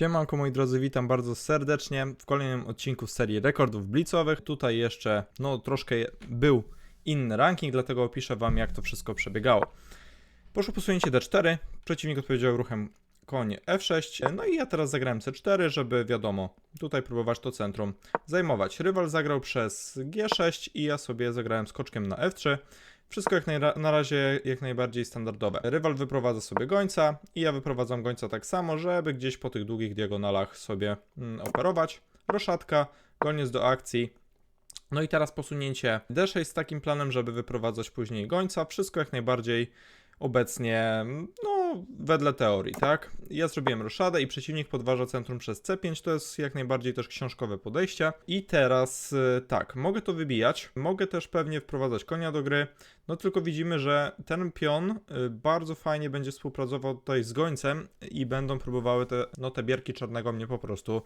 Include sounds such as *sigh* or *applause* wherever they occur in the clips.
Siemanko moi drodzy, witam bardzo serdecznie w kolejnym odcinku serii rekordów blicowych. Tutaj jeszcze, no troszkę był inny ranking, dlatego opiszę wam jak to wszystko przebiegało. Poszło posunięcie D4, przeciwnik odpowiedział ruchem koń F6, no i ja teraz zagrałem C4, żeby wiadomo, tutaj próbować to centrum zajmować. Rywal zagrał przez G6 i ja sobie zagrałem skoczkiem na F3. Wszystko jak na razie jak najbardziej standardowe. Rywal wyprowadza sobie gońca i ja wyprowadzam gońca tak samo, żeby gdzieś po tych długich diagonalach sobie mm, operować. Roszatka, goniec do akcji. No i teraz posunięcie D6 z takim planem, żeby wyprowadzać później gońca. Wszystko jak najbardziej obecnie, no, wedle teorii, tak? Ja zrobiłem roszadę i przeciwnik podważa centrum przez C5, to jest jak najbardziej też książkowe podejście. I teraz y, tak, mogę to wybijać, mogę też pewnie wprowadzać konia do gry, no tylko widzimy, że ten pion y, bardzo fajnie będzie współpracował tutaj z gońcem i będą próbowały te, no te bierki czarnego mnie po prostu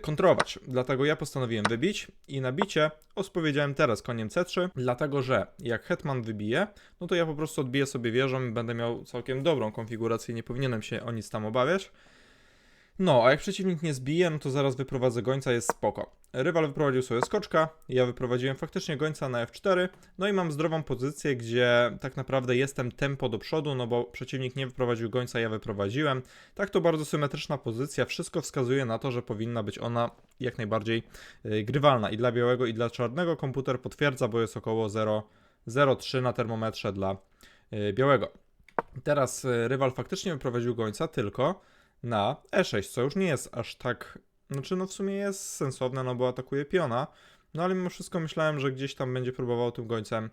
kontrować. Dlatego ja postanowiłem wybić i na bicie odpowiedziałem teraz koniem C3, dlatego że jak hetman wybije, no to ja po prostu odbiję sobie wieżą i będę miał całkiem dobrą konfigurację, nie powinienem się o nic tam obawiać. No, a jak przeciwnik nie zbije, no to zaraz wyprowadzę gońca, jest spoko. Rywal wyprowadził sobie skoczka, ja wyprowadziłem faktycznie gońca na F4, no i mam zdrową pozycję, gdzie tak naprawdę jestem tempo do przodu, no bo przeciwnik nie wyprowadził gońca, ja wyprowadziłem. Tak to bardzo symetryczna pozycja, wszystko wskazuje na to, że powinna być ona jak najbardziej y, grywalna i dla białego i dla czarnego komputer potwierdza, bo jest około 0,03 na termometrze dla y, białego. Teraz y, rywal faktycznie wyprowadził gońca, tylko na E6, co już nie jest aż tak. Znaczy, no w sumie jest sensowne, no bo atakuje piona. No ale mimo wszystko myślałem, że gdzieś tam będzie próbował tym gońcem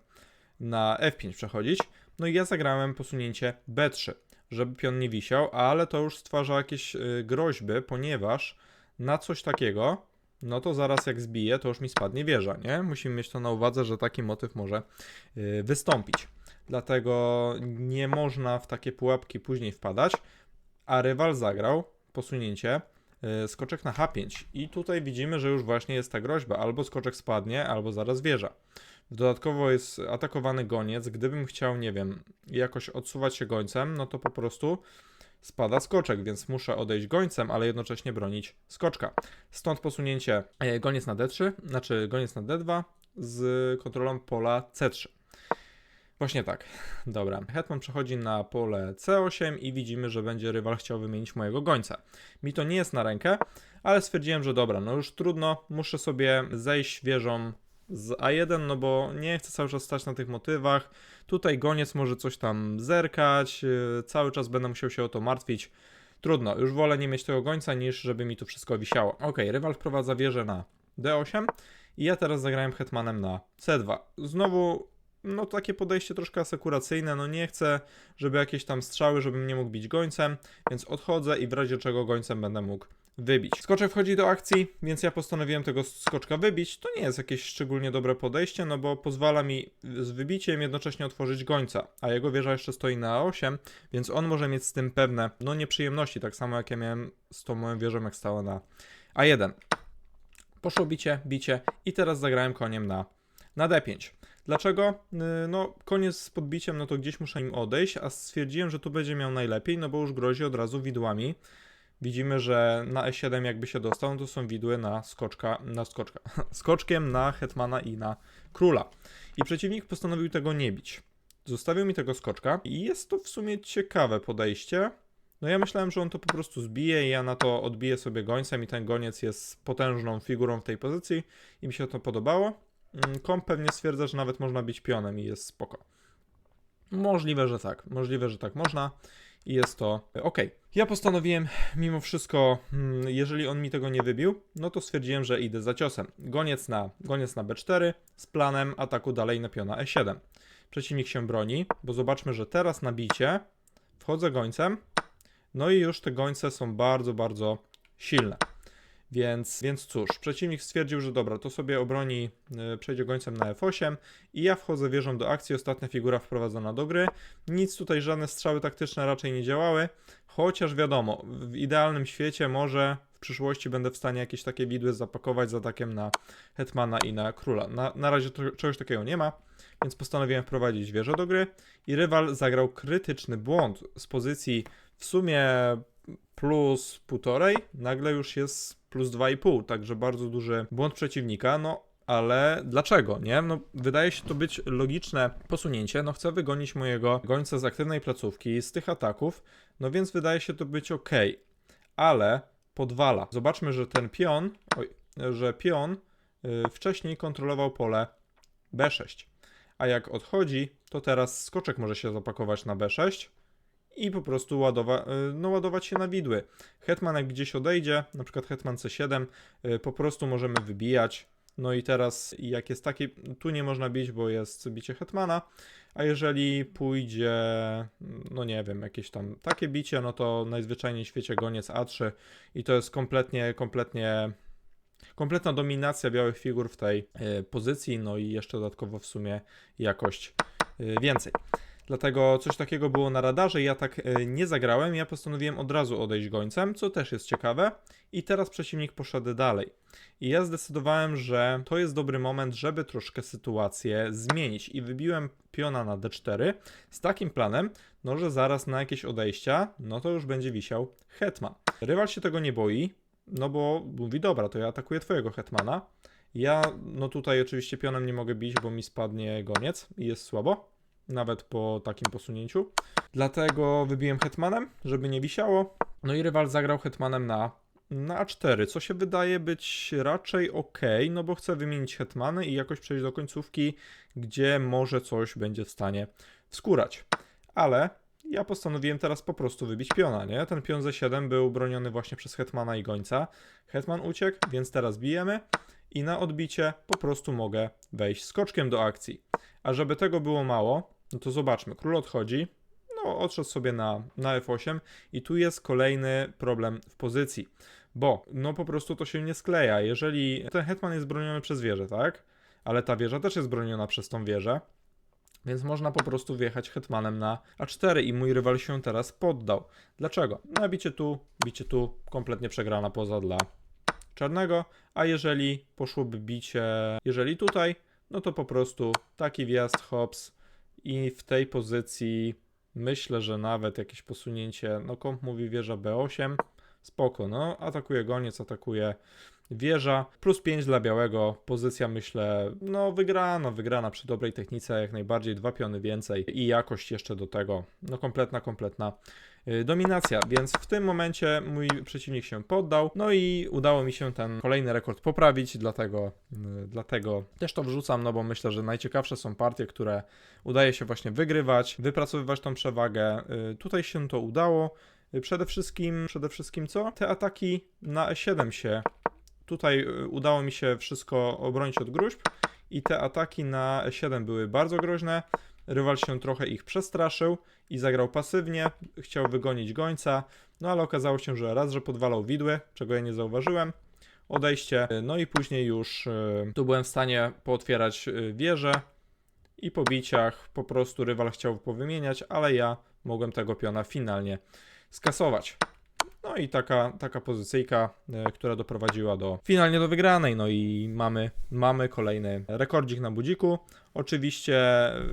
na F5 przechodzić. No i ja zagrałem posunięcie B3, żeby pion nie wisiał, ale to już stwarza jakieś y, groźby, ponieważ na coś takiego, no to zaraz jak zbije, to już mi spadnie wieża, nie? Musimy mieć to na uwadze, że taki motyw może y, wystąpić. Dlatego nie można w takie pułapki później wpadać a rywal zagrał posunięcie y, skoczek na H5 i tutaj widzimy, że już właśnie jest ta groźba, albo skoczek spadnie, albo zaraz wieża. Dodatkowo jest atakowany goniec, gdybym chciał, nie wiem, jakoś odsuwać się gońcem, no to po prostu spada skoczek, więc muszę odejść gońcem, ale jednocześnie bronić skoczka. Stąd posunięcie e, goniec na D3, znaczy goniec na D2 z kontrolą pola C3. Właśnie tak. *laughs* Dobra. Hetman przechodzi na pole C8 i widzimy, że będzie rywal chciał wymienić mojego gońca. Mi to nie jest na rękę, ale stwierdziłem, że dobra, no już trudno, muszę sobie zejść wieżą z A1, no bo nie chcę cały czas stać na tych motywach. Tutaj goniec może coś tam zerkać, yy, cały czas będę musiał się o to martwić. Trudno, już wolę nie mieć tego gońca, niż żeby mi tu wszystko wisiało. Ok, rywal wprowadza wieżę na D8 i ja teraz zagrałem hetmanem na C2. Znowu no takie podejście troszkę asekuracyjne, no nie chcę, żeby jakieś tam strzały, żebym nie mógł bić gońcem, więc odchodzę i w razie czego gońcem będę mógł wybić. Skoczek wchodzi do akcji, więc ja postanowiłem tego skoczka wybić. To nie jest jakieś szczególnie dobre podejście, no bo pozwala mi z wybiciem jednocześnie otworzyć gońca, a jego wieża jeszcze stoi na 8, więc on może mieć z tym pewne, no nieprzyjemności, tak samo jak ja miałem z tą moją wieżą, jak stała na A1. Poszło bicie, bicie i teraz zagrałem koniem na, na D5. Dlaczego? Yy, No, koniec z podbiciem, no to gdzieś muszę im odejść, a stwierdziłem, że tu będzie miał najlepiej, no bo już grozi od razu widłami. Widzimy, że na E7 jakby się dostał, no to są widły na skoczka, na skoczka, *laughs* skoczkiem na hetmana i na króla. I przeciwnik postanowił tego nie bić. Zostawił mi tego skoczka i jest to w sumie ciekawe podejście. No ja myślałem, że on to po prostu zbije i ja na to odbiję sobie gońcem i ten goniec jest potężną figurą w tej pozycji i mi się to podobało. Mm, Komp pewnie stwierdza, że nawet można bić pionem i jest spoko. Możliwe, że tak. Możliwe, że tak można i jest to ok. Ja postanowiłem mimo wszystko, mm, jeżeli on mi tego nie wybił, no to stwierdziłem, że idę za ciosem. Goniec na, goniec na B4 z planem ataku dalej na piona E7. Przeciwnik się broni, bo zobaczmy, że teraz na bicie wchodzę gońcem, no i już te gońce są bardzo, bardzo silne. Więc, więc cóż, przeciwnik stwierdził, że dobra, to sobie obroni, y, przejdzie gońcem na F8 i ja wchodzę wieżą do akcji, ostatnia figura wprowadzona do gry. Nic tutaj, żadne strzały taktyczne raczej nie działały, chociaż wiadomo, w idealnym świecie może w przyszłości będę w stanie jakieś takie widły zapakować z atakiem na Hetmana i na Króla. Na, na razie to, czegoś takiego nie ma, więc postanowiłem wprowadzić wieżę do gry i rywal zagrał krytyczny błąd z pozycji w sumie plus półtorej, nagle już jest plus 2,5, także bardzo duży błąd przeciwnika, no ale dlaczego, nie? No wydaje się to być logiczne posunięcie, no chcę wygonić mojego gońca z aktywnej placówki, z tych ataków, no więc wydaje się to być ok, ale podwala. Zobaczmy, że ten pion, oj, że pion y, wcześniej kontrolował pole B6, a jak odchodzi, to teraz skoczek może się zapakować na B6, i po prostu ładowa, y, no, ładować się na widły. Hetman jak gdzieś odejdzie, na przykład Hetman C7, y, po prostu możemy wybijać. No i teraz jak jest taki, tu nie można bić, bo jest bicie Hetmana, a jeżeli pójdzie, no nie wiem, jakieś tam takie bicie, no to najzwyczajniej w świecie goniec A3 i to jest kompletnie, kompletnie kompletna dominacja białych figur w tej y, pozycji, no i jeszcze dodatkowo w sumie jakość więcej. Dlatego coś takiego było na radarze, ja tak e, nie zagrałem, ja postanowiłem od razu odejść gońcem, co też jest ciekawe. I teraz przeciwnik poszedł dalej. I ja zdecydowałem, że to jest dobry moment, żeby troszkę sytuację zmienić. I wybiłem piona na d4 z takim planem, no że zaraz na jakieś odejścia, no to już będzie wisiał hetman. Rywal się tego nie boi, no bo mówi, dobra, to ja atakuję twojego hetmana. Ja, no tutaj oczywiście pionem nie mogę bić, bo mi spadnie goniec i jest słabo nawet po takim posunięciu. Dlatego wybiłem hetmanem, żeby nie wisiało. No i rywal zagrał hetmanem na, na A4, co się wydaje być raczej ok, no bo chcę wymienić hetmany i jakoś przejść do końcówki, gdzie może coś będzie w stanie wskórać. Ale ja postanowiłem teraz po prostu wybić piona, nie? Ten pion Z7 był broniony właśnie przez hetmana i gońca. Hetman uciekł, więc teraz bijemy i na odbicie po prostu mogę wejść skoczkiem do akcji. A żeby tego było mało, no to zobaczmy, król odchodzi, no odszedł sobie na, na F8 i tu jest kolejny problem w pozycji, bo no po prostu to się nie skleja. Jeżeli ten hetman jest broniony przez wieżę, tak? Ale ta wieża też jest broniona przez tą wieżę, więc można po prostu wjechać hetmanem na A4 i mój rywal się teraz poddał. Dlaczego? No bicie tu, bicie tu, kompletnie przegrana poza dla czarnego, a jeżeli poszłoby bicie, jeżeli tutaj, no to po prostu taki wjazd hops i w tej pozycji myślę, że nawet jakieś posunięcie, no komp mówi wieża B8, spoko, no atakuje goniec, atakuje wieża, plus 5 dla białego, pozycja myślę, no wygrana, wygrana przy dobrej technice, jak najbardziej, dwa piony więcej i jakość jeszcze do tego, no kompletna, kompletna dominacja, więc w tym momencie mój przeciwnik się poddał, no i udało mi się ten kolejny rekord poprawić, dlatego, y, dlatego też to wrzucam, no bo myślę, że najciekawsze są partie, które udaje się właśnie wygrywać, wypracowywać tą przewagę. Y, tutaj się to udało. Przede wszystkim, przede wszystkim co? Te ataki na E7 się tutaj udało mi się wszystko obronić od gruźb i te ataki na E7 były bardzo groźne. Rywal się trochę ich przestraszył i zagrał pasywnie, chciał wygonić gońca, no ale okazało się, że raz, że podwalał widły, czego ja nie zauważyłem, odejście, no i później już y, tu byłem w stanie pootwierać y, wieżę i po biciach po prostu rywal chciał powymieniać, ale ja mogłem tego piona finalnie skasować. No i taka, taka pozycyjka, e, która doprowadziła do finalnie do wygranej. No i mamy, mamy kolejny rekordzik na budziku. Oczywiście,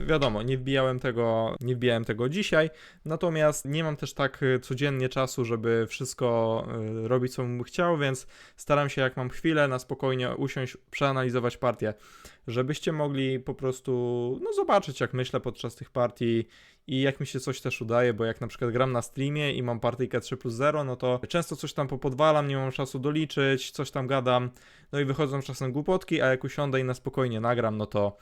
wiadomo, nie wbijałem tego, nie wbijałem tego dzisiaj, natomiast nie mam też tak e, codziennie czasu, żeby wszystko e, robić, co bym chciał, więc staram się, jak mam chwilę, na spokojnie usiąść, przeanalizować partię, żebyście mogli po prostu no, zobaczyć, jak myślę podczas tych partii i jak mi się coś też udaje, bo jak na przykład gram na streamie i mam partyjkę 3 plus 0, no to często coś tam popodwalam, nie mam czasu doliczyć, coś tam gadam, no i wychodzą czasem głupotki, a jak usiądę i na spokojnie nagram, no to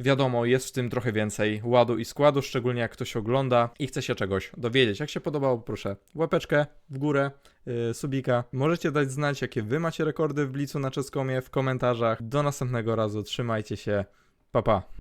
wiadomo, jest w tym trochę więcej ładu i składu, szczególnie jak ktoś ogląda i chce się czegoś dowiedzieć. Jak się podobało, proszę łapeczkę w górę, yy, subika. Możecie dać znać, jakie wy macie rekordy w Blicu na Czeskomie w komentarzach. Do następnego razu, trzymajcie się, pa pa.